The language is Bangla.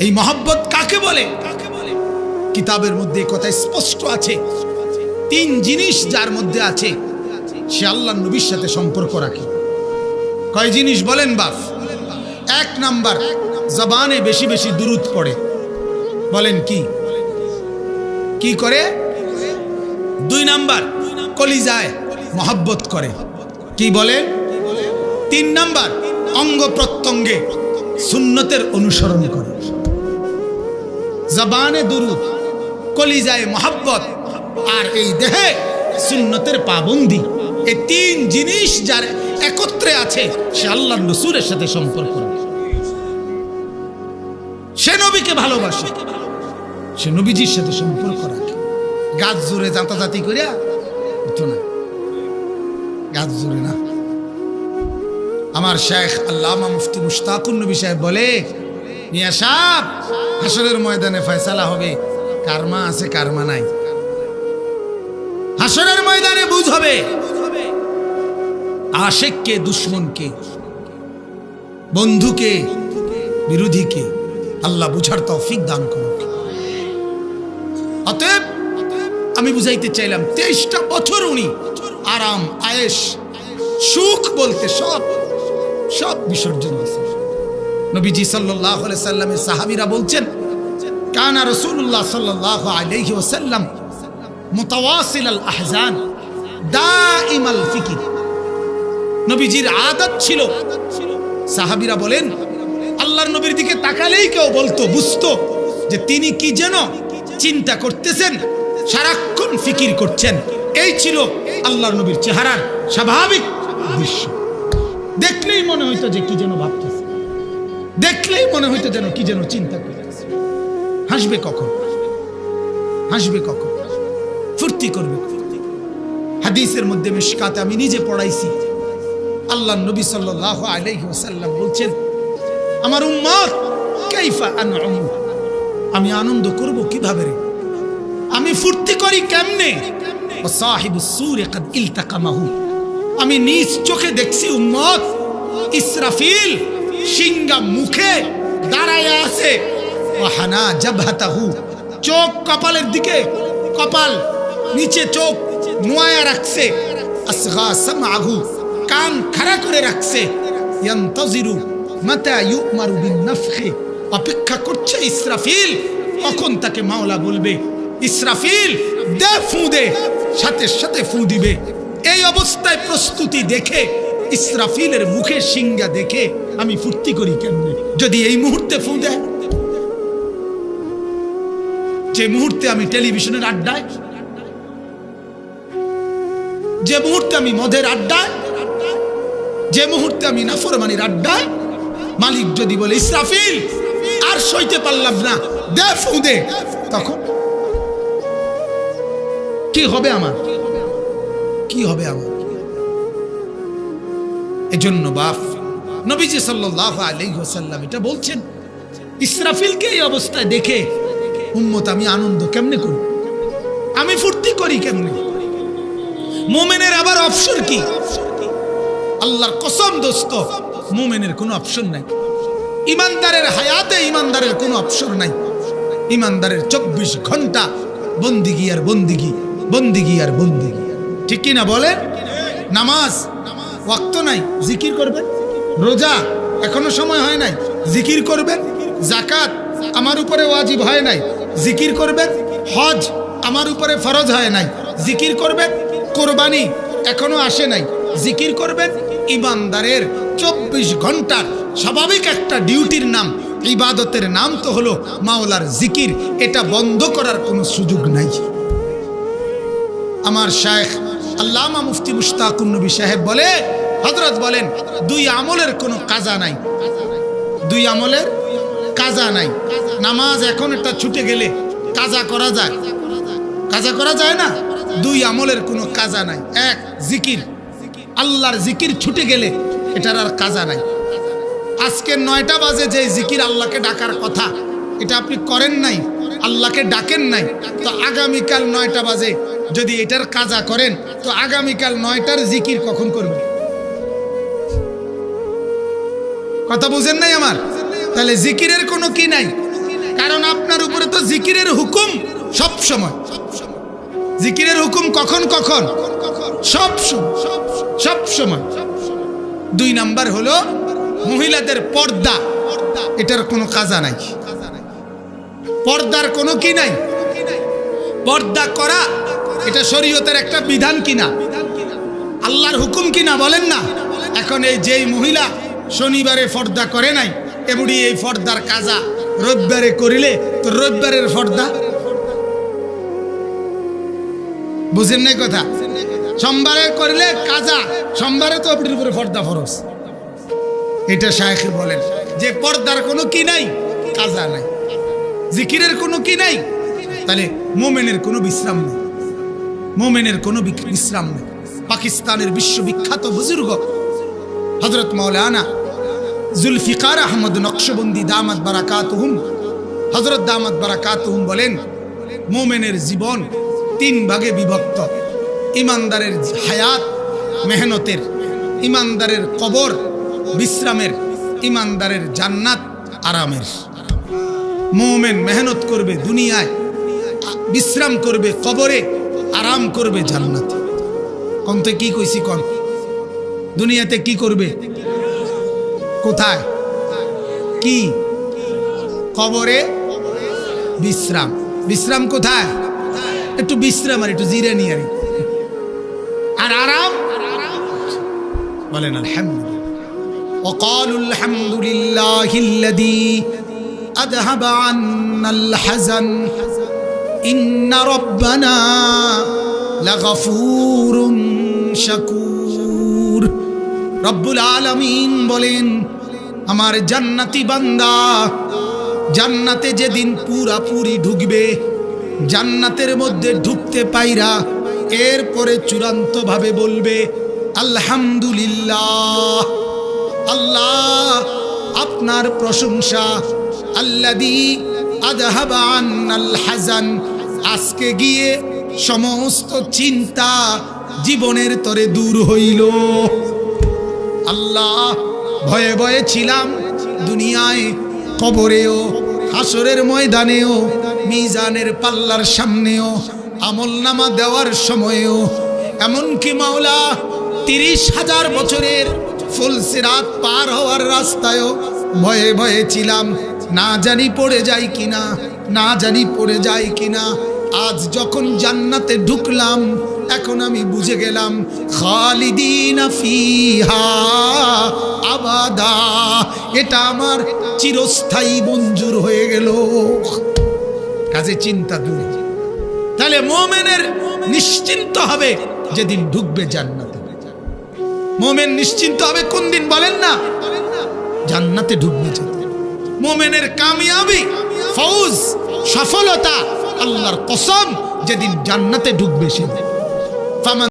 এই মহব্বত কাকে বলে? কাকে বলে? কিতাবের মধ্যে কথা স্পষ্ট আছে। তিন জিনিস যার মধ্যে আছে। সে আল্লাহ নবীর সাথে সম্পর্ক রাখে। কয় জিনিস বলেন বাপ? এক নাম্বার, জবানে বেশি বেশি দুরুদ পড়ে। বলেন কি? কি করে? দুই নাম্বার, কলিজায় মহব্বত করে। কি বলে? তিন নাম্বার, অঙ্গ প্রত্যঙ্গে সুন্নতের অনুসরণ করে। জবানে দুরুদ, কলিজায় মহাব্বত আর এই দেহে সুন্নতের পাবন্দি। এই তিন জিনিস যার একত্রে আছে, সে আল্লাহ রসুলের সাথে সম্পর্ক সে নবীকে ভালোবাসে, সে নবীজির সাথে সম্পর্ক রাখে। গাছ জুড়ে জাতাজাতি করিয়া হতো না। গাছ জুড়ে না। আমার শেখ আল্লামা মুফতি মুশতাকুর নবী সাহেব বলে মিয়া সাহ হাসরের ময়দানে ফয়সালা হবে। কারমা আছে, কারমা নাই। হাসরের ময়দানে বুঝ হবে। আশেককে, দুশ্মনকে, বন্ধুকে, বিরোধীকে আল্লাহ বুঝার তৌফিক দান করুক। অতএব আমি বুঝাইতে চাইলাম, তেইশটা বছর উনি আরাম আয়েস সুখ বলতে সব সব বিসর্জন দিয়েছেন। নবীজি সাল্লাহ সাল্লামের সাহাবিরা বলছেন, কানা রসুল্লাহ সাল্লাহ আলহি ওসাল্লাম মুতাওয়াসিল আল আহজান দাইম আল ফিকির। নবীজির আদত ছিল, সাহাবিরা বলেন, আল্লাহর নবীর দিকে তাকালেই কেউ বলতো, বুঝতো যে তিনি কি যেন চিন্তা করতেছেন, সারাক্ষণ ফিকির করছেন। এই ছিল আল্লাহর নবীর চেহারার স্বাভাবিক দৃশ্য। দেখলেই মনে হইতো যে কি যেন ভাবতেছে। দেখলেই মনে হইতো যেন কি যেন চিন্তা করতেছে হাসবে কখন? হাসবে কখন? ফুর্তি করবে হাদিসের মধ্যে মিশকাতে আমি নিজে পড়াইছি। আল্লাহ নবী সাল্লাহ আলাইহি ওয়াসাল্লাম বলছেন, আমার উম্মত, কাইফা আমি আনন্দ করব কীভাবে রে? আমি ফুর্তি করি কেমনে? আমি নিজ চোখে দেখছি উম্মত, ইসরাফিল সিংহা মুখে দাঁড়ায় আছে। হানা জাবহাতাহু। চোখ কপালের দিকে, কপাল নিচে চোখ নোয়া রাখছে। কান খাড়া করে রাখছে। অপেক্ষা করছে ইসরাফিল, কখন তাকে মাওলা বলবে? ইসরাফিল, দে ফু দে, সাথে সাথে ফু দিবে। এই অবস্থায় প্রস্তুতি দেখে, ইসরাফিলের মুখে সিংহা দেখে আমি ফুর্তি করি কেমনে? যদি এই মুহূর্তে ফু যে মুহূর্তে আমি টেলিভিশনের আড্ডায়, যে মুহূর্তে আমি মদের আড্ডায়, যে মুহূর্তে আমি নাফরমানির আড্ডায়, মালিক যদি বলে, ইসরাফিল, আর সইতে পারলাম না, দে ফু দে। তখন কি হবে আমার? কি হবে আমার? এজন্য বাপ নবীজি সাল্লাহ আলাইসাল্লাম এটা বলছেন, ইসরাফিলকে এই অবস্থায় দেখে, উম্মত, আমি আনন্দ কেমনে করি? আমি ফুর্তি করি কেমনে? মোমেনের আবার অপশন কি? আল্লাহর কসম দোস্ত, মোমেনের কোনো অপশন নাই। ইমানদারের হায়াতে ইমানদারের কোনো অপশন নাই। ইমানদারের চব্বিশ ঘণ্টা বন্দিগি আর বন্দিগি বন্দিগি আর বন্দিগি। ঠিক কি না বলেন? নামাজ, ওয়াক্ত নাই। জিকির করবেন? রোজা এখনও সময় হয় নাই। জিকির করবেন জাকাত আমার উপরে ওয়াজিব হয় নাই। জিকির করবেন, হজ আমার উপরে ফরজ হয় নাই। জিকির করবেন, কোরবানি এখনও আসে নাই। জিকির করবেন, ইমানদারের চব্বিশ ঘণ্টার স্বাভাবিক একটা ডিউটির নাম, ইবাদতের নাম তো হলো মাওলার জিকির। এটা বন্ধ করার কোনো সুযোগ নাই। আমার শায়েখ আল্লামা মুফতি মুশতাকুন নবী সাহেব বলে হজরত বলেন, দুই আমলের কোনো কাজা নাই। দুই আমলের কাজা নাই। নামাজ এখন একটা ছুটে গেলে কাজা করা যায়। কাজা করা যায় না? দুই আমলের কোনো কাজা নাই। এক, জিকির। আল্লাহর জিকির ছুটে গেলে এটার আর কাজা নাই। আজকে নয়টা বাজে যে জিকির আল্লাহকে ডাকার কথা, এটা আপনি করেন নাই, আল্লাহকে ডাকেন নাই, তো আগামীকাল নয়টা বাজে। যদি এটার কাজা করেন, তো আগামীকাল নয়টার জিকির কখন করবেন? কথা বুঝেন নাই আমার? তাহলে জিকিরের কোনো কি নাই? কারণ আপনার উপরে তো জিকিরের হুকুম সব সময়। জিকিরের হুকুম কখন কখন? সব সব সময়। দুই নাম্বার হলো মহিলাদের পর্দা। এটার কোনো কাজা নাই। পর্দার কোনো কি নাই? পর্দা করা, এটা শরীয়তের একটা বিধান কিনা? আল্লাহর হুকুম কিনা বলেন না? এখন এই যেই মহিলা শনিবারে ফর্দা করে নাই এমনি এই পর্দার কাজা। রবিবারে করিলে তো রবিবারের ফর্দা। বুঝেন নাই কথা? সোমবারে করলে কাজা, সোমবারে তো আপনি উপরে পর্দা ফরস এটা শায়েখ বলেন, যে পর্দার কোনো কি নাই, কাজা নাই। জিকিরের কোনো কি নাই, তাহলে মোমেনের কোনো বিশ্রাম নেই। মোমেনের কোনো বিশ্রাম নেই। পাকিস্তানের বিশ্ববিখ্যাত বুজুর্গ হজরত মৌলানা জুলফিকার আহমদ নকশবন্দি দামাত বারাকাতুহুম। হজরত দামাত বারাকাতুহুম বলেন, মোমেনের জীবন তিন ভাগে বিভক্ত। ইমানদারের হায়াত, মেহনতের, ইমানদারের কবর, বিশ্রামের, ইমানদারের জান্নাত, আরামের। মোমেন মেহনত করবে দুনিয়ায়, বিশ্রাম করবে কবরে, আরাম করবে জান্নাতে। কমতে কি কইছি কন? দুনিয়াতে কি করবে? কোথায় কি কবরে বিশ্রাম বিশ্রাম কোথায় একটু বিশ্রাম আর একটু জিরে নিয়ে আর আর আরাম বলেন আলহামদুলিল্লাহ وقالوا الحمد لله الذي أذهب عنا الحزن إن ربنا لغفور شكور রব্বুল আলামিন বলেন, আমার জান্নাতি বান্দা, জান্নাতে যেদিন পুরাপুরি ঢুকবে, জান্নাতের মধ্যে ঢুকতে পাইরা এরপরে চূড়ান্ত ভাবে বলবে, আলহামদুলিল্লাহ, আল্লাহ আপনার প্রশংসা, আল্লাদি আদহাবা আন্নাল হাজান আজকে গিয়ে সমস্ত চিন্তা জীবনের তরে দূর হইল। আল্লাহ, ভয়ে ভয়ে ছিলাম দুনিয়ায়, কবরেও, হাসরের ময়দানেও, মিজানের পাল্লার সামনেও আমল নামা দেওয়ার সময়েও। এমনকি মাওলা, তিরিশ হাজার বছরের ফুলসিরাত পার হওয়ার রাস্তায়ও ভয়ে ভয়ে ছিলাম, না জানি পড়ে যাই কিনা, না জানি পড়ে যাই কিনা। আজ যখন জান্নাতে ঢুকলাম, এখন আমি বুঝে গেলাম, খালিদিন আবাদা। এটা আমার চিরস্থায়ী মঞ্জুর হয়ে গেল। কাজে চিন্তা দূর। তাহলে মোমেনের নিশ্চিন্ত হবে যেদিন ঢুকবে জান্নাতে। মোমেন নিশ্চিন্ত হবে কোন দিন বলেন না? জান্নাতে ঢুকবে মোমেনের কামিয়াবি, ফৌজ, সফলতা আল্লাহর কসম যেদিন জান্নাতে ঢুকবে সেদিন।